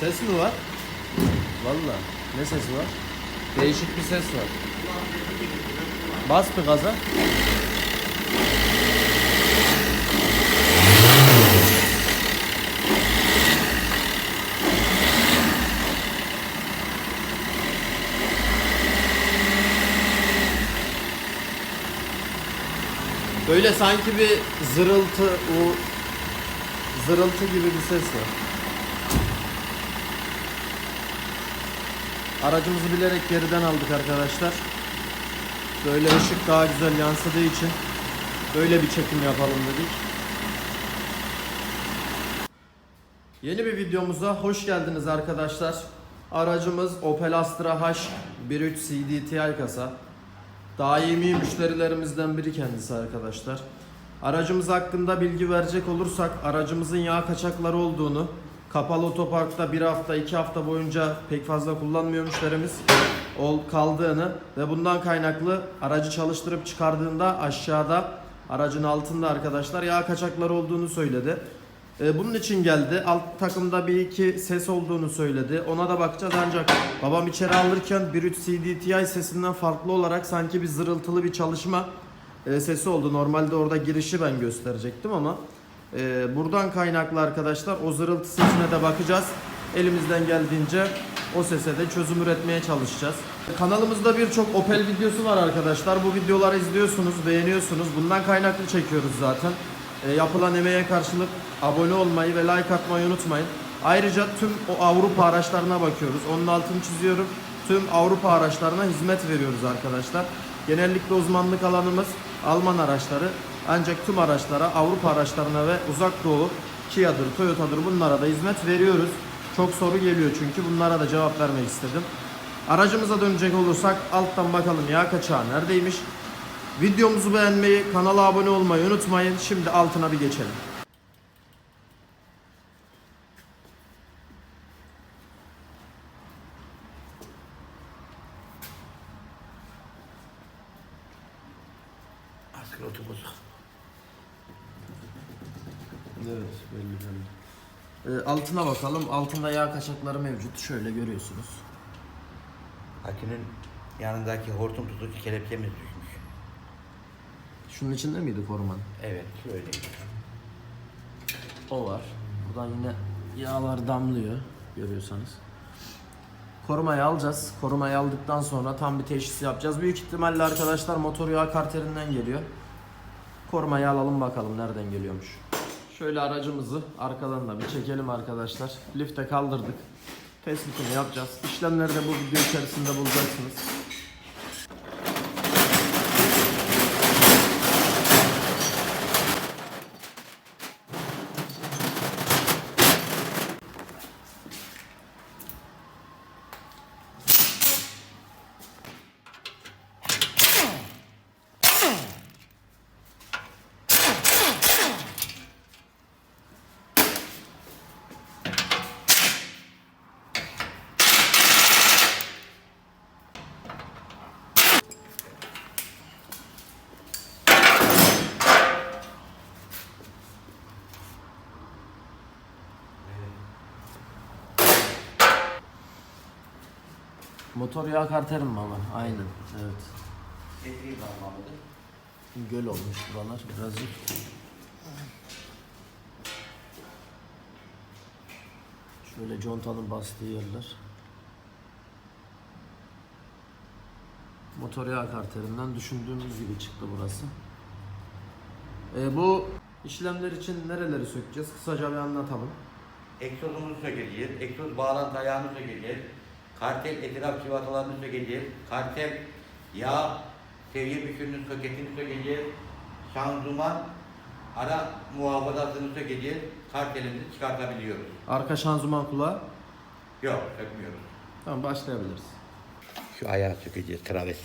Ses mi var? Valla. Ne sesi var? Değişik bir ses var. Bas bir gaza. Böyle sanki bir zırıltı, o zırıltı gibi bir ses var. Aracımızı bilerek geriden aldık arkadaşlar. Böyle ışık daha güzel yansıdığı için böyle bir çekim yapalım dedik. Yeni bir videomuza hoş geldiniz arkadaşlar. Aracımız Opel Astra H 1.3 CDTI kasa. Daimi müşterilerimizden biri kendisi arkadaşlar. Aracımız hakkında bilgi verecek olursak aracımızın yağ kaçakları olduğunu, kapalı otoparkta bir hafta iki hafta boyunca pek fazla kullanmıyor müşterimiz ol kaldığını ve bundan kaynaklı aracı çalıştırıp çıkardığında aşağıda aracın altında arkadaşlar yağ kaçakları olduğunu söyledi. Ee, bunun için geldi. Alt takımda bir iki ses olduğunu söyledi. Ona da bakacağız ancak babam içeri alırken 1.3 CDTI sesinden farklı olarak sanki bir zırıltılı bir çalışma e, sesi oldu. Normalde orada girişi ben gösterecektim ama e, buradan kaynaklı arkadaşlar o zırıltı sesine de bakacağız. Elimizden geldiğince o sese de çözüm üretmeye çalışacağız. Kanalımızda birçok Opel videosu var arkadaşlar. Bu videoları izliyorsunuz, beğeniyorsunuz. Bundan kaynaklı çekiyoruz zaten. E, yapılan emeğe karşılık abone olmayı ve like atmayı unutmayın. Ayrıca tüm o Avrupa araçlarına bakıyoruz. Onun altını çiziyorum. Tüm Avrupa araçlarına hizmet veriyoruz arkadaşlar. Genellikle uzmanlık alanımız Alman araçları. Ancak tüm araçlara, Avrupa araçlarına ve Uzak Doğu, Kia'dır, Toyota'dır bunlara da hizmet veriyoruz. Çok soru geliyor çünkü bunlara da cevap vermek istedim. Aracımıza dönecek olursak alttan bakalım yağ kaçağı neredeymiş. Videomuzu beğenmeyi, kanala abone olmayı unutmayın. Şimdi altına bir geçelim. Asker otobüs. Evet belli belli. altına bakalım. Altında yağ kaçakları mevcut. Şöyle görüyorsunuz. Akünün yanındaki hortum tutucu kelepçemiz düşmüş. Şunun içinde miydi koruman? Evet, şöyle. O var. Buradan yine yağlar damlıyor görüyorsanız. Korumayı alacağız. Korumayı aldıktan sonra tam bir teşhis yapacağız. Büyük ihtimalle arkadaşlar motor yağ karterinden geliyor. Korumayı alalım bakalım nereden geliyormuş. Şöyle aracımızı arkadan da bir çekelim arkadaşlar. Lifte kaldırdık. Tespitini yapacağız. İşlemleri de bu video içerisinde bulacaksınız. Motor yağ karteri mi baba? Aynen. Evet. Getireyim ben. Göl olmuş buralar birazcık. Şöyle contanın bastığı yerler. Motor yağ karterinden düşündüğümüz gibi çıktı burası. Ee, bu işlemler için nereleri sökeceğiz? Kısaca bir anlatalım. Egzozumuzu sökeceğiz. Egzoz bağlantı ayağını sökeceğiz. Kartel etraf civatalarını sökeceğiz. Kartel yağ seviye bükürünün soketini sökeceğiz. Şanzıman ara muhafazasını sökeceğiz. Kartelimizi çıkartabiliyoruz. Arka şanzıman kulağı. Yok, sökmüyoruz. Tamam başlayabiliriz. Şu ayağı sökeceğiz, traves.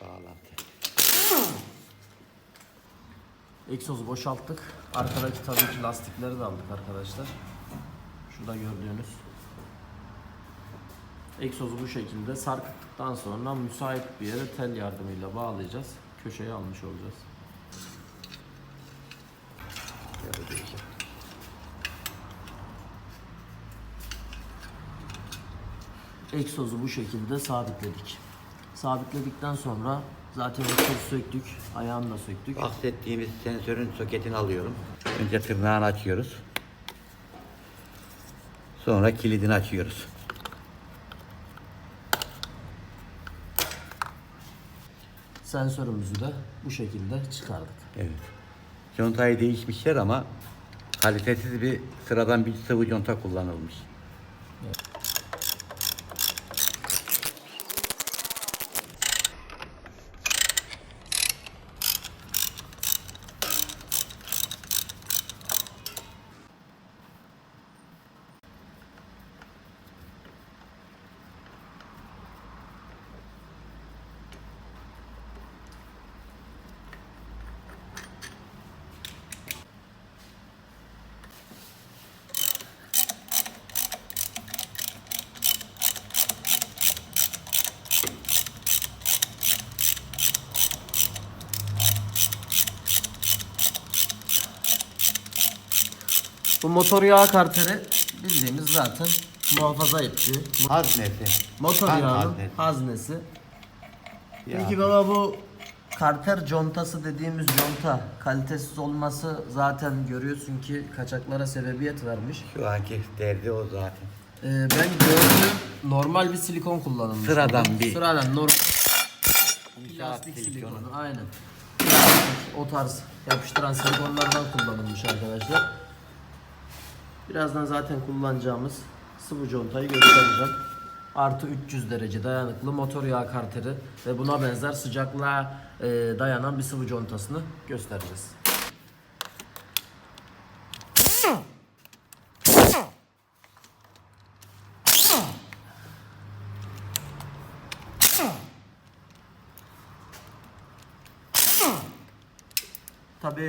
Bağlantı. Egzozu boşalttık. Arkadaki tabii ki lastikleri de aldık arkadaşlar. Şurada gördüğünüz. Egzozu bu şekilde sarkıttıktan sonra müsait bir yere tel yardımıyla bağlayacağız. Köşeye almış olacağız. egzozu bu şekilde sabitledik. Sabitledikten sonra zaten egzozu söktük. Ayağını da söktük. Bahsettiğimiz sensörün soketini alıyorum. Önce tırnağını açıyoruz. Sonra kilidini açıyoruz. Sensörümüzü de bu şekilde çıkardık. Evet. Contayı değişmişler ama kalitesiz bir sıradan bir sıvı conta kullanılmış. Bu motor yağ karteri bildiğimiz zaten muhafaza ettiği Haznesi. motor Kan yağının haznesi. haznesi. Ya. Peki baba bu karter contası dediğimiz conta kalitesiz olması zaten görüyorsun ki kaçaklara sebebiyet vermiş. Şu anki derdi o zaten. Ee, ben gördüm normal bir silikon kullanılmış. Sıradan bir- Sıradan normal plastik silikonu. silikonu aynen. Plastik, o tarz yapıştıran silikonlardan kullanılmış arkadaşlar. Birazdan zaten kullanacağımız sıvı contayı göstereceğim. Artı 300 derece dayanıklı motor yağ karteri ve buna benzer sıcaklığa e, dayanan bir sıvı contasını göstereceğiz. Tabi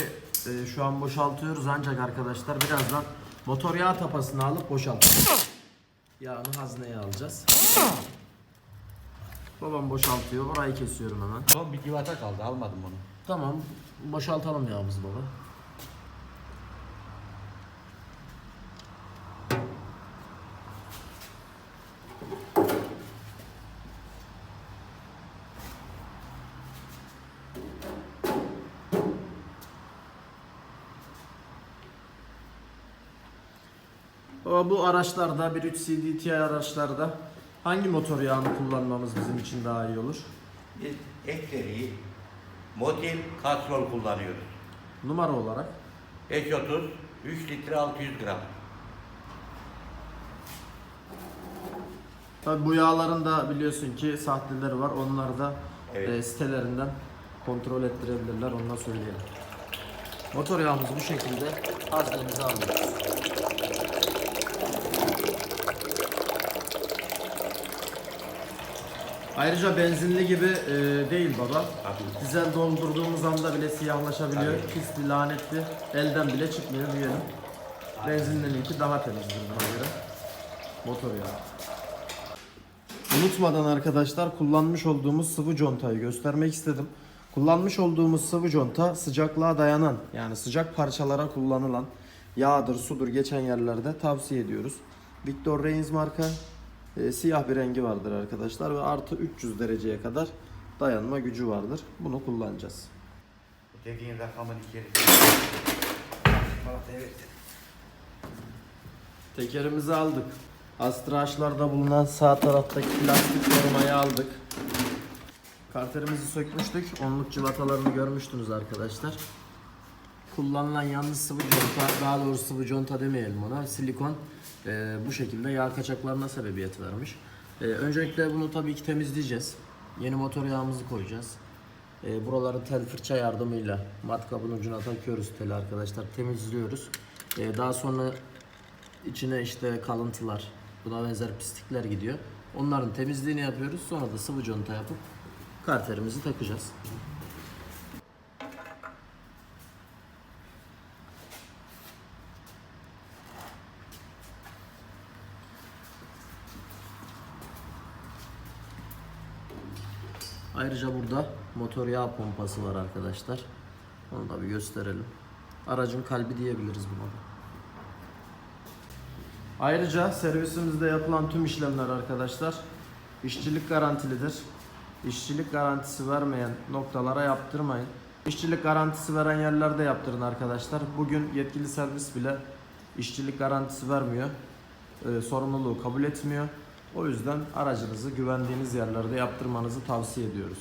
şu an boşaltıyoruz ancak arkadaşlar birazdan motor yağ tapasını alıp boşaltacağız. Yağını hazneye alacağız. Babam boşaltıyor. Orayı kesiyorum hemen. Son bir civata kaldı almadım onu. Tamam. Boşaltalım yağımızı baba. Bu araçlarda 1.3 CDTI araçlarda hangi motor yağını kullanmamız bizim için daha iyi olur? Biz ekseriyi motil kastrol kullanıyoruz. Numara olarak 530 3 litre 600 gram. Tabi bu yağların da biliyorsun ki sahteleri var. Onları da Evet. e, sitelerinden kontrol ettirebilirler. Ondan söyleyelim. Motor yağımızı bu şekilde haznemize alıyoruz. Ayrıca benzinli gibi e, değil baba. Tabii. Dizel doldurduğumuz anda bile siyahlaşabiliyor. Tabii. Pisli, lanetli. Elden bile çıkmıyor diyelim. Benzinlininki daha temizdir buna göre. Motor yağı. Unutmadan arkadaşlar kullanmış olduğumuz sıvı contayı göstermek istedim. Kullanmış olduğumuz sıvı conta sıcaklığa dayanan yani sıcak parçalara kullanılan yağdır, sudur geçen yerlerde tavsiye ediyoruz. Victor Reigns marka e, siyah bir rengi vardır arkadaşlar ve artı 300 dereceye kadar dayanma gücü vardır. Bunu kullanacağız. Dediğin rakamın içerisinde. Evet. Tekerimizi aldık. Astraçlarda bulunan sağ taraftaki plastik korumayı aldık. Karterimizi sökmüştük. Onluk cıvatalarını görmüştünüz arkadaşlar. Kullanılan yalnız sıvı conta, daha doğrusu sıvı conta demeyelim ona. Silikon e, bu şekilde yağ kaçaklarına sebebiyet vermiş. E, öncelikle bunu tabii ki temizleyeceğiz. Yeni motor yağımızı koyacağız. E, buraları tel fırça yardımıyla matkabın ucuna takıyoruz teli arkadaşlar. Temizliyoruz. E, daha sonra içine işte kalıntılar, buna benzer pislikler gidiyor. Onların temizliğini yapıyoruz. Sonra da sıvı conta yapıp karterimizi takacağız. Ayrıca burada motor yağ pompası var arkadaşlar. Onu da bir gösterelim. Aracın kalbi diyebiliriz buna da. Ayrıca servisimizde yapılan tüm işlemler arkadaşlar işçilik garantilidir. İşçilik garantisi vermeyen noktalara yaptırmayın. İşçilik garantisi veren yerlerde yaptırın arkadaşlar. Bugün yetkili servis bile işçilik garantisi vermiyor. Ee, sorumluluğu kabul etmiyor. O yüzden aracınızı güvendiğiniz yerlerde yaptırmanızı tavsiye ediyoruz.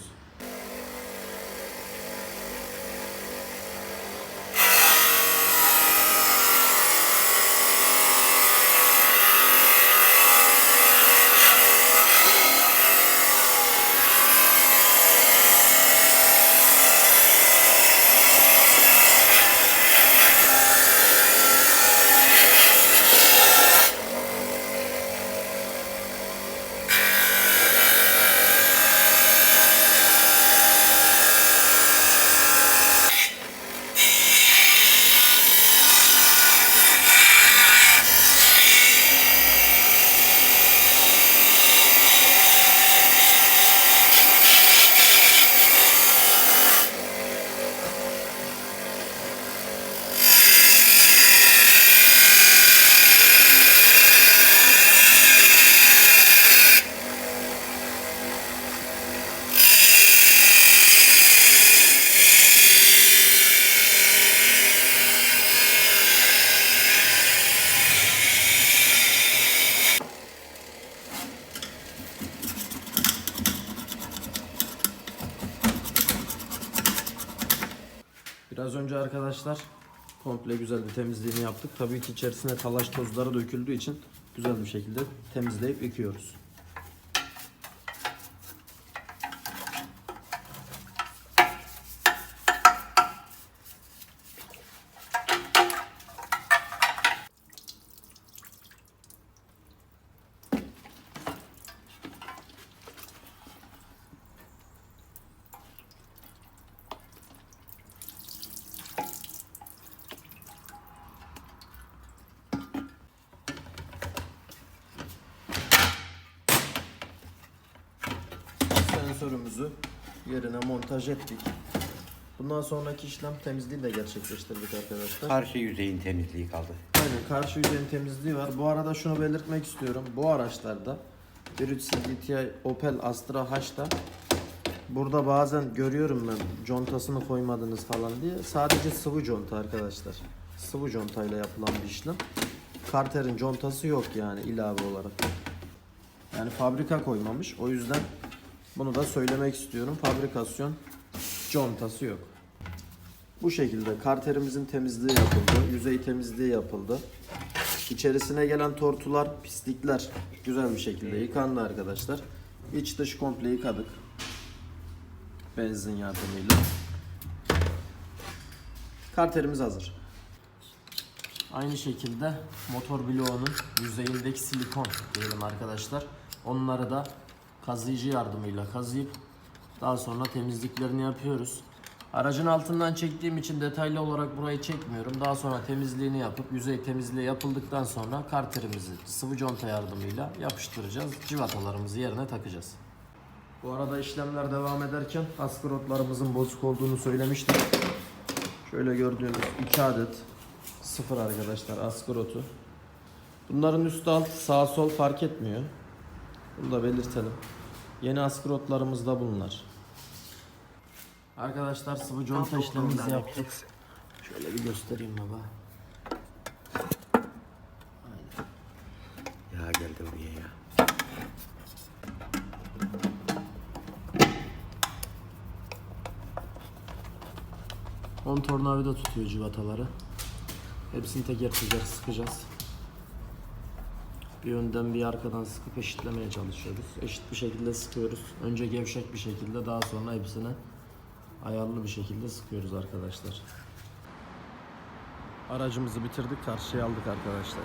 Biraz önce arkadaşlar komple güzel bir temizliğini yaptık. Tabii ki içerisine talaş tozları döküldüğü için güzel bir şekilde temizleyip yıkıyoruz. Sensörümüzü yerine montaj ettik. Bundan sonraki işlem temizliği de gerçekleştirdik arkadaşlar. Karşı yüzeyin temizliği kaldı. Aynen karşı yüzeyin temizliği var. Bu arada şunu belirtmek istiyorum. Bu araçlarda 1.3 CVTi Opel Astra H'ta burada bazen görüyorum ben contasını koymadınız falan diye. Sadece sıvı conta arkadaşlar. Sıvı contayla yapılan bir işlem. Karter'in contası yok yani ilave olarak. Yani fabrika koymamış. O yüzden bunu da söylemek istiyorum. Fabrikasyon contası yok. Bu şekilde karterimizin temizliği yapıldı. Yüzey temizliği yapıldı. İçerisine gelen tortular, pislikler güzel bir şekilde yıkandı arkadaşlar. İç dış komple yıkadık. Benzin yardımıyla. Karterimiz hazır. Aynı şekilde motor bloğunun yüzeyindeki silikon diyelim arkadaşlar. Onları da kazıyıcı yardımıyla kazıyıp daha sonra temizliklerini yapıyoruz. Aracın altından çektiğim için detaylı olarak burayı çekmiyorum. Daha sonra temizliğini yapıp yüzey temizliği yapıldıktan sonra karterimizi sıvı conta yardımıyla yapıştıracağız. Civatalarımızı yerine takacağız. Bu arada işlemler devam ederken askrotlarımızın bozuk olduğunu söylemiştim. Şöyle gördüğünüz 2 adet sıfır arkadaşlar askrotu. Bunların üstü alt sağ sol fark etmiyor. Bunu da belirtelim. Yeni askrotlarımız da bunlar. Arkadaşlar sıvı conta işlemimizi yaptık. Şöyle bir göstereyim baba. Ya geldi buraya ya. On tornavida tutuyor civataları. Hepsini teker teker sıkacağız. Bir önden bir arkadan sıkıp eşitlemeye çalışıyoruz. Eşit bir şekilde sıkıyoruz. Önce gevşek bir şekilde daha sonra hepsini ayarlı bir şekilde sıkıyoruz arkadaşlar. Aracımızı bitirdik, karşıya aldık arkadaşlar.